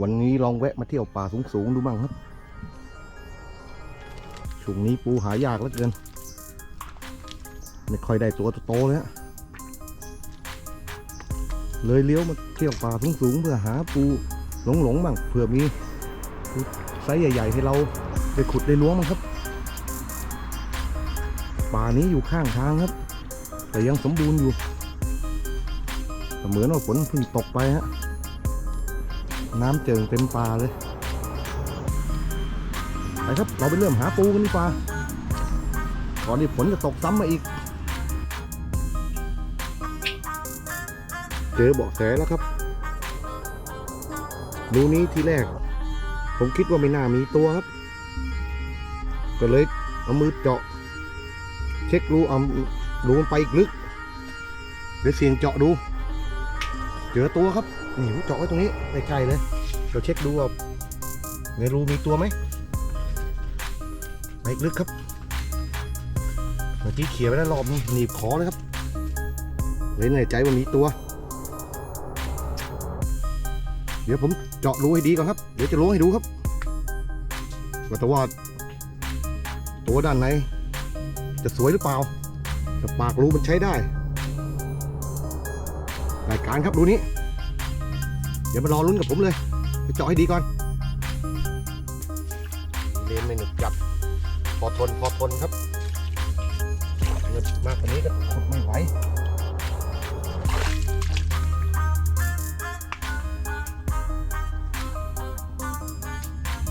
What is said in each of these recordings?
วันนี้ลองแวะมาเที่ยวป่าสูงๆดูบ้างครับช่วงนี้ปูหายากเหลือเกิน ไม่ค่อยได้ตัวโตๆเลยฮะเลยเลี้ยวมาเที่ยวป่าสูงๆเพื่อหาปูหลงๆบ้างเผื่อมีไซส์ใหญ่ๆให้เราได้ขุดได้ล้วงมั้งครับ ป่านี้อยู่ข้างทางครับ แต่ยังสมบูรณ์อยู่แต่เหมือนว่าฝนเพิ่งตกไปฮะ น้ำเจิ่งเต็มป่าเลย ไปครับ เราไปเริ่มหาปูกันดีกว่า ก่อนที่ฝนจะตกซ้ำมาอีก เจอเบาะแสแล้วครับรูนี้ทีแรก ผมคิดว่าไม่น่ามีตัวครับ ก็เลยเอามือเจาะ เช็ครูเอารูมันไปอีกลึก เดี๋ยวเสียงเจาะดู เจอตัวครับ นี่ผมเจาะไว้ตรงนี้ใกล้ๆเลยเดี๋ยวเช็คดูว่าในรูมีตัวไหมไปอีกลึกครับเมื่อกี้เขี่ยไปแล้วรอบนึงหนีบคอเลยครับเลยแน่ใจว่ามีตัว เดี๋ยวผมเจาะรูให้ดีก่อนครับ เดี๋ยวจะล้วงให้ดูครับว่าแต่ว่าตัวด้านในจะสวยหรือเปล่าแต่ปากรูมันใช้ได้รายการครับรูนี้ เดี๋ยวมารอลุ้นกับผมเลยไปเจาะให้ดีก่อนเลนไม่หนึบจับพอทนพอทนครับหนึบมากกว่านี้ก็ขุดไม่ไหว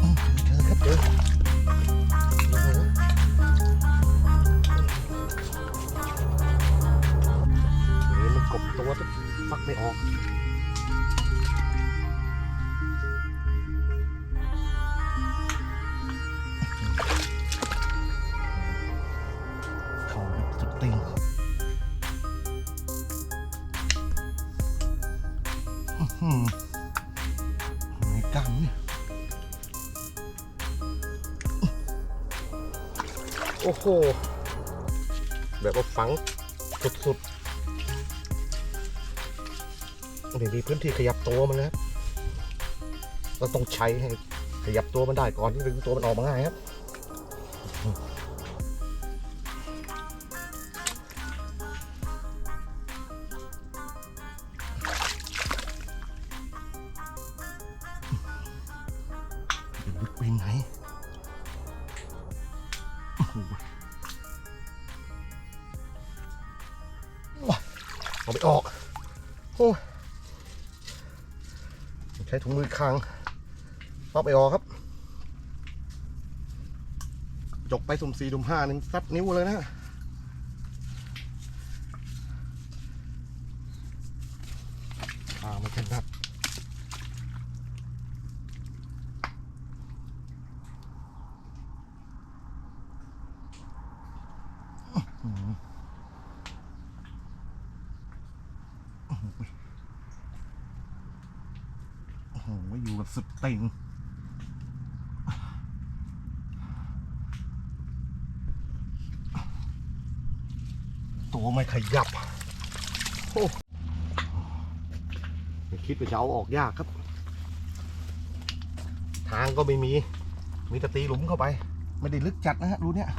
อืมเจอครับเจอโอ้โหนี่มันกบตัวจะฟักไม่ออก อ้โห แบบว่าฝังสุดๆนี่มีพื้นที่ขยับตัวมันนะครับเราต้องใช้ให้ขยับตัวมันได้ก่อนที่ตัวมันออกมาง่ายครับ คางป๊อปไอออครับ จกไปสุ่มสี่สุ่มห้าหนึ่งซัดนิ้วเลยนะฮะมันเป็นนัด โอ้โหอยู่แบบสุดเต็งตัวไม่ขยับโอ้คิดว่าจะเอาออกยากครับ ทางก็ไม่มี มีแต่ตีหลุมเข้าไป ไม่ได้ลึกจัดนะฮะรูเนี้ย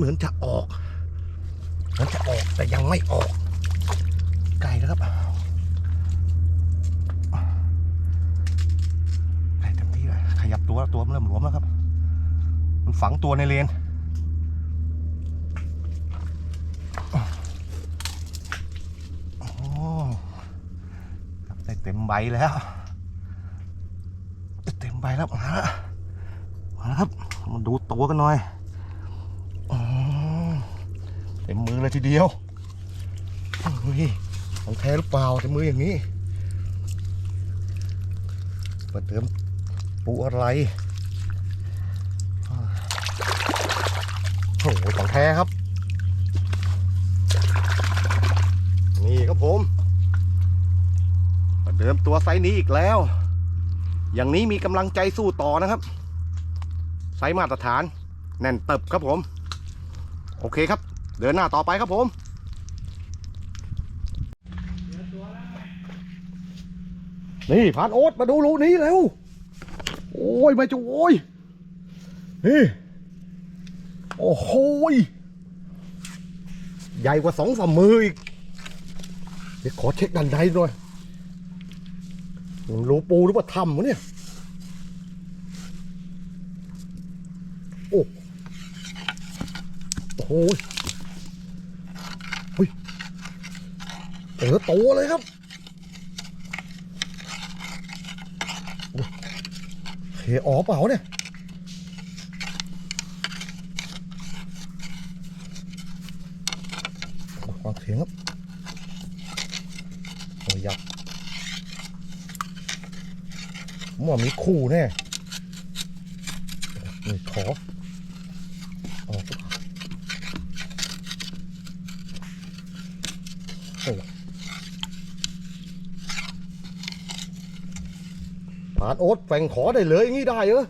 เหมือนจะออกเหมือนจะออกแต่ยังไม่ออก ไกลแล้วครับไกลเต็มที่เลยขยับตัวตัวมันเริ่มหลวมแล้วครับ มันฝังตัวในเลนโอ้จับได้เต็มใบแล้วเต็มใบแล้วมาแล้วมาแล้วครับมาดูตัวกันหน่อย อ๋อ เลยทีเดียวเฮ้ยของแท้หรือเปล่าเต็มมืออย่างนี้เปิดเติมปูอะไรโอ้โหของแท้ครับ นี่ครับผมเปิดเดิมตัวไซนี้อีกแล้ว อย่างนี้มีกำลังใจสู้ต่อนะครับ ไซส์มาตรฐาน แน่นเติบครับผม โอเคครับ เดินหน้าต่อไปครับผมนี่ผ่านโอ๊ตมาดูรูนี้เร็วโอ้ยมาจูโอ้ยนี่โอ้โหใหญ่กว่าสองฝ่ามืออีกเดี๋ยวขอเช็คดันไดหน่อยรูปูหรือว่าถ้ำวะเนี่ยโอ้โหยเฮ้ย เออโตเลยครับเคอ๋อเปล่าเนี่ยโอ้ยฟังเสียงครับโอ้ยยักษ์ผมว่ามีคู่แน่นี่ขอออก ผ่านโอ๊ตแฝงขอได้เลยงี้ได้เหรอ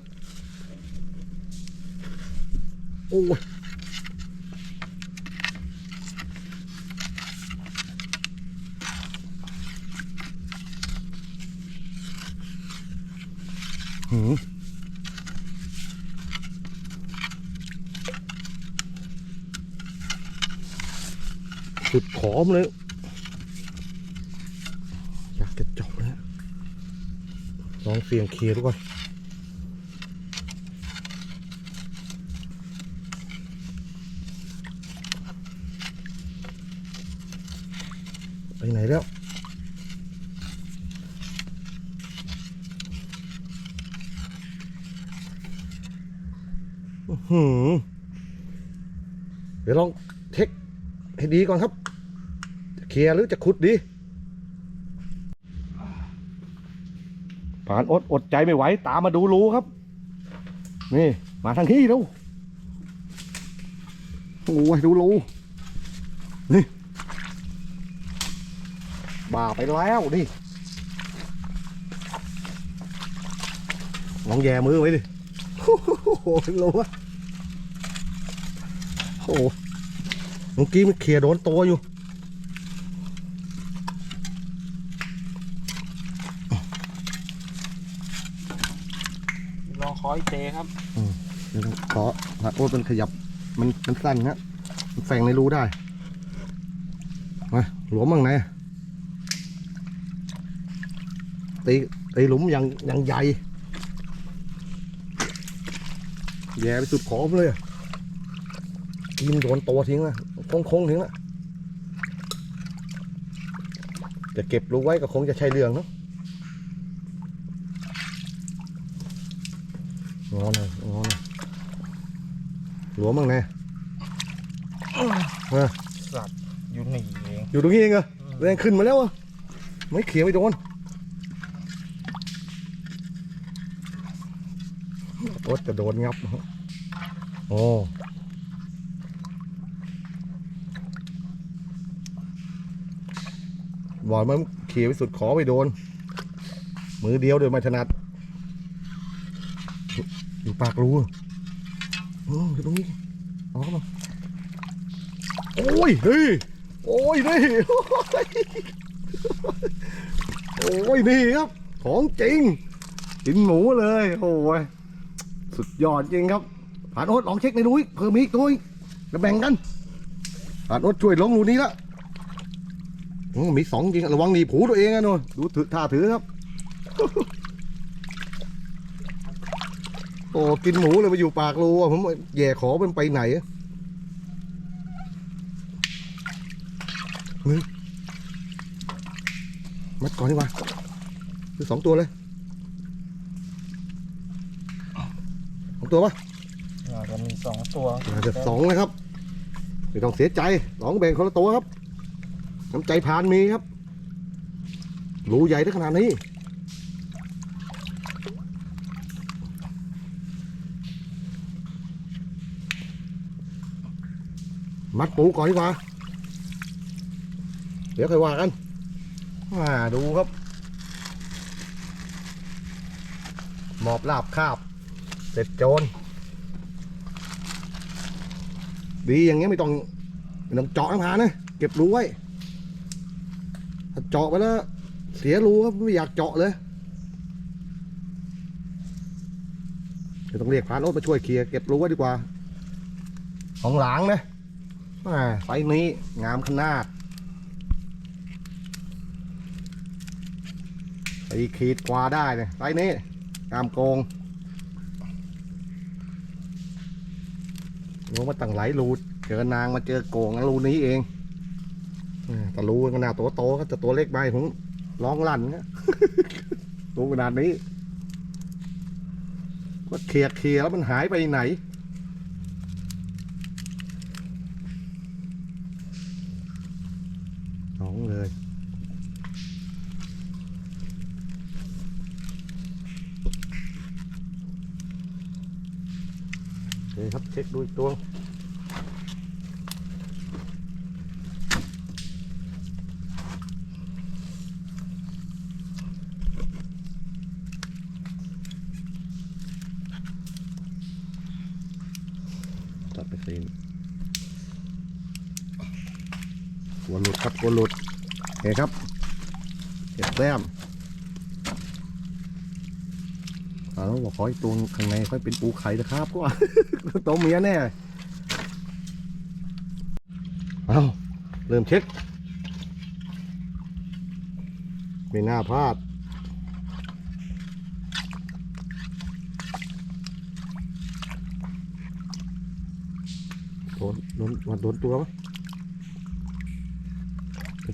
โอ้ยหืมสุดขอมเลยากจะเจบนะ ลองเสียงเคลียร์ดูก่อนไปไหนแล้วหืมเดี๋ยวลองเช็คให้ดีก่อนครับจะเคลียร์หรือจะขุดดี ผ่านอดอดใจไม่ไหว ตามมาดูรูครับ นี่ มาทางที่แล้วโอ้ยดูรูนี่บ่าไปแล้วนี่ลองแย่มือไว้ดิโอ้โหรู้ว่าโอ้เมื่อกี้มันเคลียร์โดนตัวอยู่ ลอง คอยเตครับขอหัดโอ๊ตมันขยับมันมันสั้นนะมันแฝงในรูได้มาหลวมบ้างไหนตีตีหลุมอย่างอย่างใหญ่แย่ไปสุดขอบเลยกินโดนตัวทิ้งละคงคงทิ้งละจะเก็บรู้ไว้ก็คงจะใช่เรื่องเนาะ งอหน่อยงอหน่อยหลวมบ้างแน่สัตว์อยู่หนีเองอยู่ตรงนี้เองเหรอแรงขึ้นมาแล้วเหรอะไม่เขียวไม่โดนโอ๊ตจะโดนงับโอ้บอลมันเขี่ยไปสุดขอไปโดน มือเดียวโดยไม่ถนัดอยู่ ปากรูโอ้อยู่ตรงนี้เอาเข้ามาโอ้ยเฮ้ยโอ้ยนี่โอ้ยนี่ครับ ของจริงกินหมูเลยโอ้ยสุดยอดจริงครับผ่านโอ๊ตลองเช็คในรูอีกเพิ่มอีกตัวอีกแล้วแบ่งกันผ่านโอ๊ตช่วยลงรูนี้ละมีสองจริงระวังหนีบหูตัวเองนะโน่นดูถือท่าถือครับ โอ้กินหมูเลยมาอยู่ปากรูอะผมแย่ขอมันไปไหนอะมัดก่อนดีกว่าคือสองตัวเลยสองตัวปะอาจจะมีสองตัวอาจจะสองนะครับไม่ต้องเสียใจสองแบ่งคนละตัวครับน้ำใจพานมีครับรูใหญ่ได้ขนาดนี้ มัดปูก่อนดีกว่า เดี๋ยวค่อยว่ากันมาดูครับ หมอบลาบคาบ เสร็จโจร ดีอย่างเงี้ยไม่ต้องไม่ต้องเจาะน้ำหานะ เก็บรูไว้ ถ้าเจาะไปแล้ว เสียรูครับไม่อยากเจาะเลยเดี๋ยวต้องเรียกพรานโอ๊ตมาช่วยเคลียร์เก็บรูไว้ดีกว่า ของหลังนะ ไฟนี้งามขนาดไปขีดกว่าได้เนี่ยไฟนี้งามโกงลงมาตั้งหลายรูเจอนางมาเจอโกงรูนี้เองอ่าแต่รูขนาดตัวโตก็จะตัวเล็กไปผมร้องลั่นเนี่ยตัวขนาดนี้ก็เคลียร์เคลียร์แล้วมันหายไปไหน สอง เลยโอเคครับเช็คดูอีกตัวตัดไปซีนกลัวหลุดครับกลัวหลุด คครับเก็บแต้มเอาแล้วบอกขออีกตัวข้างในค่อยเป็นปูไข่นะครับก็ตัวเมียแน่เอาเริ่มเช็ค ไม่น่าพลาดโดนโดนโดนตัวปะเมื่อ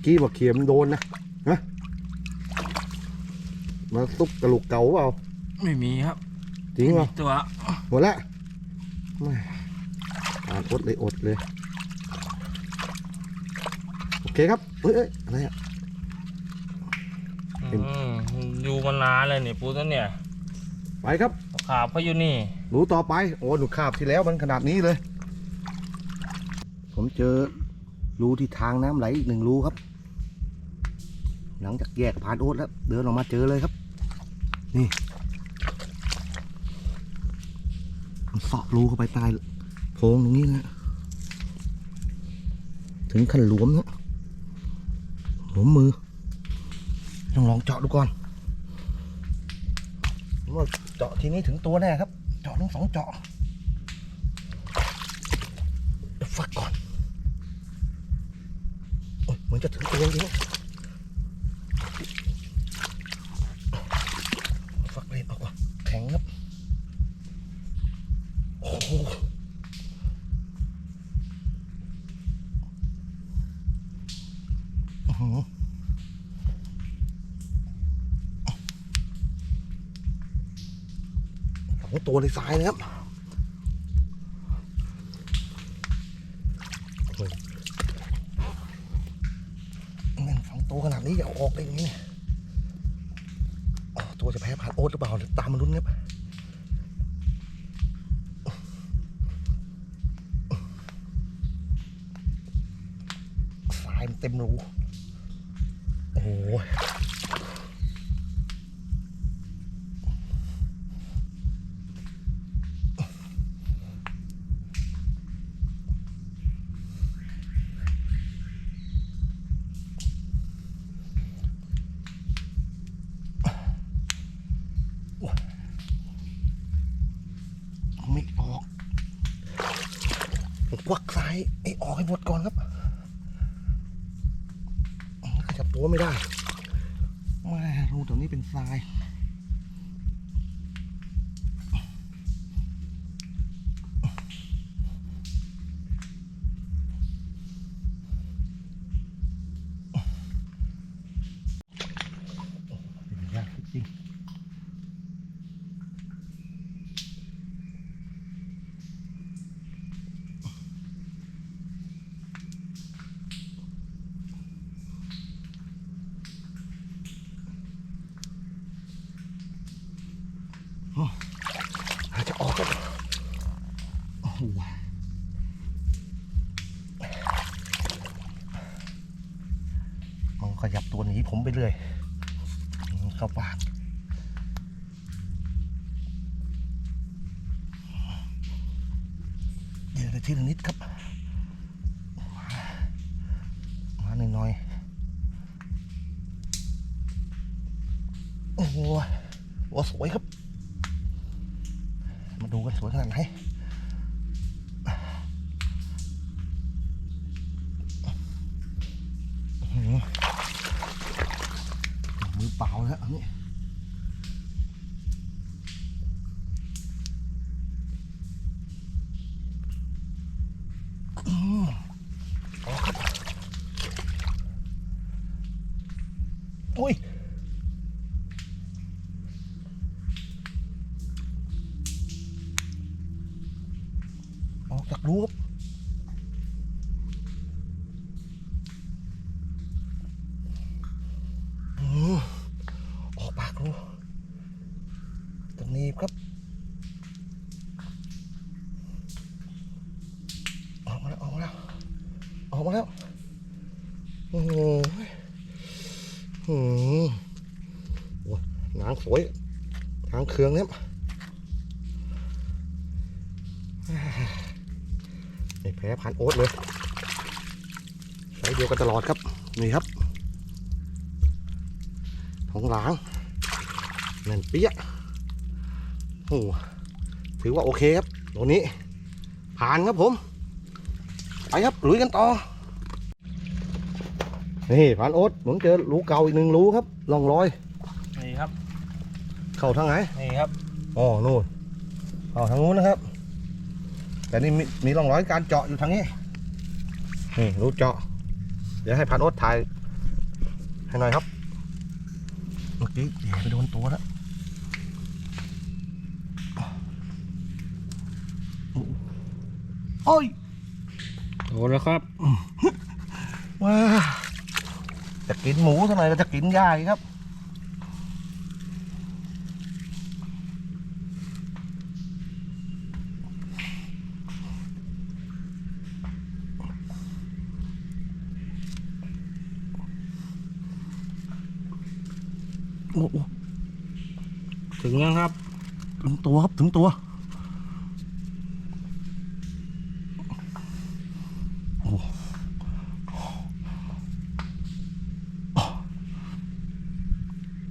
กี้บอกเขียมนโดนนะฮะมาซุกกระลูกเก่าเปล่าไม่มีครับจริงเปล่าตัวหมดละไม่อ่านอดเลยอดเลย โอเคครับเฮ้ยเอ้ยอะไรอะเป็นอืมอยู่มานานเลยนี่ปูตัวเนี่ย ไปครับขาบเขาอยู่นี่รู้ต่อไป โอ้หนูคาบที่แล้วมันขนาดนี้เลย ผมเจอรูที่ทางน้ำไหลอีกหนึ่งรูครับ หลังจากแยกกับพานโอ๊ตแล้ว เดินออกมาเจอเลยครับ นี่มันเสาะรูเข้าไปใต้โพรงตรงนี้นะ ถึงขั้นหลวมนะหลวมมือ ต้องลองเจาะดูก่อนว่าเจาะทีนี้ถึงตัวแน่ครับ เจาะทั้งสองเจาะเดี๋ยวฟักก่อนเหมือนจะถึงตัวจริงๆฟักเลยออกว่ะแข็งครับ โอ้โหอื้อหือสอง ตัวในซ้ายนะครับแม่งสองตัวขนาดนี้จะเอาออกได้ยังไงเนี่ยตัวจะแพ้ผ่านโอ๊ตหรือเปล่าเดี๋ยวตามมาลุ้นครับสายมันเต็มรูโอ้โหไม่ออกควักสาย ไอ้ออกให้หมดก่อนครับขยับตัวไม่ได้แม่รูตัวนี้เป็นทราย ไปเรื่อยเข้าปากเดี๋ยวไปทีละนิดครับ มาหน่อยๆโอ้โหสวยครับ มาดูกันสวยขนาดไหน ออกจากรูครับอืมออกปากรูตรงนี้ครับ ออกมาแล้ว ออกมาแล้ว ออกมาแล้ว โอ้โหอืมโอ้ยหนังสวยหางเครื่องเนี่ย ไม่แพ้พันโอ๊ตเลยใช้เดียวกันตลอดครับ นี่ครับท้องหลางแน่นเปี้ยะโอ้ถือว่าโอเคครับตัวนี้ ผ่านครับผม ไปครับลุยกันต่อ นี่ผ่านโอ๊ตผมเจอรูเก่าอีกหนึ่งรูครับล่องรอย นี่ครับ เข้าทางไหน นี่ครับ อ๋อ นู่นเข้าทางนู้นนะครับ แต่นี่มีมีร่องรอยการเจาะอยู่ทางนี้ นี่รูเจาะ เดี๋ยวให้พันโอ๊ตถ่ายให้หน่อยครับ เมื่อกี้แย่ไปโดนตัวแล้วโอ้ยโดนแล้วครับว้าจะกินหมูเท่าไหร่ก็จะกินหญ้าอีกครับ โอ้โหถึงยังครับ ถึงตัวครับถึงตัว โอ้โห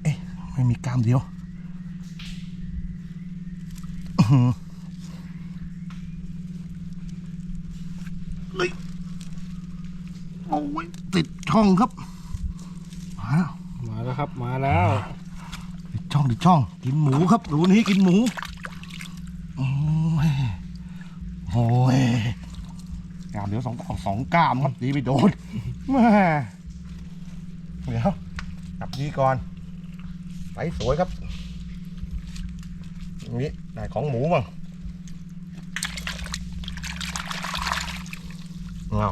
เอ๊ะไม่มีกล้ามเดียวอื้อหือเฮ้ยโอ้ยติดช่องครับ มาแล้ว มาแล้วครับ มาแล้วติด ช่องกินหมูครับรูนี้กินหมูโอ้ยโอ้ยกามเดี๋ยวสองออสองก้ามครับดีไปโดนแม่เดี๋ยวจับดีก่อนไปสวยครับนี่ได้ของหมูมั้งเงา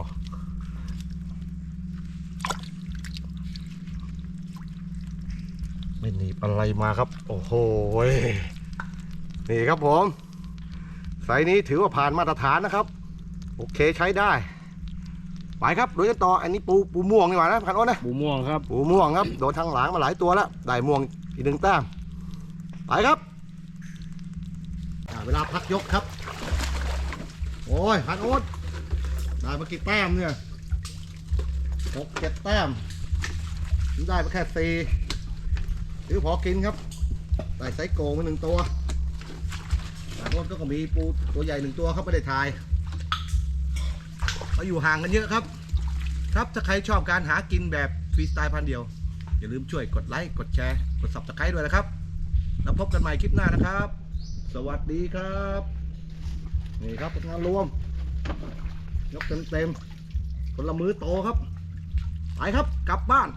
ไม่หนีบอะไรมาครับ โอ้โหยนี่ครับผมไซส์นี้ถือว่าผ่านมาตรฐานนะครับ โอเคใช้ได้ ไปครับดูกันต่ออันนี้ปูปูม่วงนี่หว่านะพันอ้นนะบูม่วงครับปูม่วงครับโดนทางหลังมาหลายตัวแล้วได้ม่วงอีกหนึ่งแต้มไปครับอ่าเวลาพักยกครับ โอ้ยพันโอ๊ตได้มากี่แต้มเนี่ยหกเจ็ดแต้มผมได้มาแค่สี่ ถือพอกินครับได้ไซโกงมาหนึ่งตัวพันโอ๊ตก็มีปูตัวใหญ่หนึ่งตัวครับไม่ได้ทายมาอยู่ห่างกันเยอะครับ ครับถ้าใครชอบการหากินแบบฟรีสไตล์พันเดียว อย่าลืมช่วยกดไลค์กดแชร์กด subscribe ด้วยนะครับ แล้วพบกันใหม่คลิปหน้านะครับ สวัสดีครับนี่ครับงานรวม ยกเต็มเต็มๆคนละมือโตครับ ไปครับกลับบ้าน